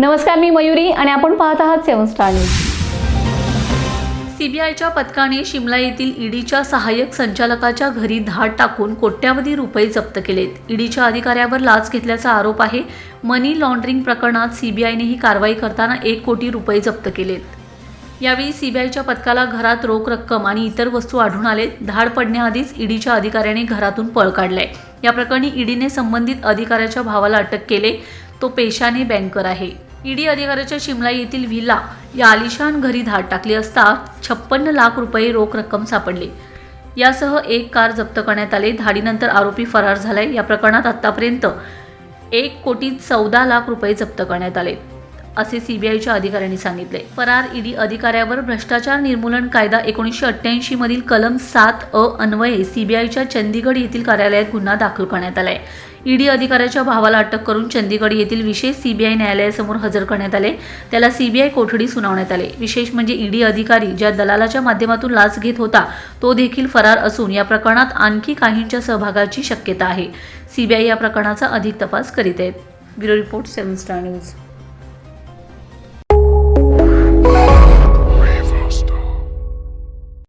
नमस्कार मी मयुरी आणि आपण पाहत आहात सेवन स्टार न्यूज. सीबीआयच्या पथकाने शिमला येथील ईडीच्या सहाय्यक संचालकाच्या घरी धाड टाकून कोट्यावधी रुपये जप्त केलेत. ईडीच्या अधिकाऱ्यावर लाच घेतल्याचा आरोप आहे. मनी लॉन्ड्रिंग प्रकरणात सीबीआयने ही कारवाई करताना एक कोटी रुपये जप्त केलेत. यावेळी सीबीआयच्या पथकाला घरात रोख रक्कम आणि इतर वस्तू आढळून आलेत. धाड पडण्याआधीच ईडीच्या अधिकाऱ्याने घरातून पळ काढलाय. या प्रकरणी ईडीने संबंधित अधिकाऱ्याच्या भावाला अटक केले. तो पेशाने बँकर आहे. ईडी अधिकाऱ्याच्या शिमला येथील व्हिला या आलिशान घरी धाड टाकली असता छप्पन्न लाख रुपये रोख रक्कम सापडली. यासह एक कार जप्त करण्यात आले. धाडीनंतर आरोपी फरार झालाय. या प्रकरणात आतापर्यंत एक कोटी चौदा लाख रुपये जप्त करण्यात आले. असे सीबीआयच्या अधिकाऱ्यांनी सांगितले. फरार ईडी अधिकाऱ्यावर भ्रष्टाचार निर्मूलन कायदा एकोणीसशे अठ्ठ्याऐंशी मधील कलम सात अ अन्वये सीबीआयच्या चंदीगड येथील कार्यालयात गुन्हा दाखल करण्यात आलाय. ईडी अधिकाऱ्याच्या भावाला अटक करून चंदीगड येथील विशेष सीबीआय न्यायालयासमोर हजर करण्यात आले. त्याला सीबीआय कोठडी सुनावण्यात आले. विशेष म्हणजे ईडी अधिकारी ज्या दलालाच्या माध्यमातून लाच घेत होता तो देखील फरार असून या प्रकरणात आणखी काहींच्या सहभागाची शक्यता आहे. सीबीआय या प्रकरणाचा अधिक तपास करीत आहेत. Bureau report seven star news.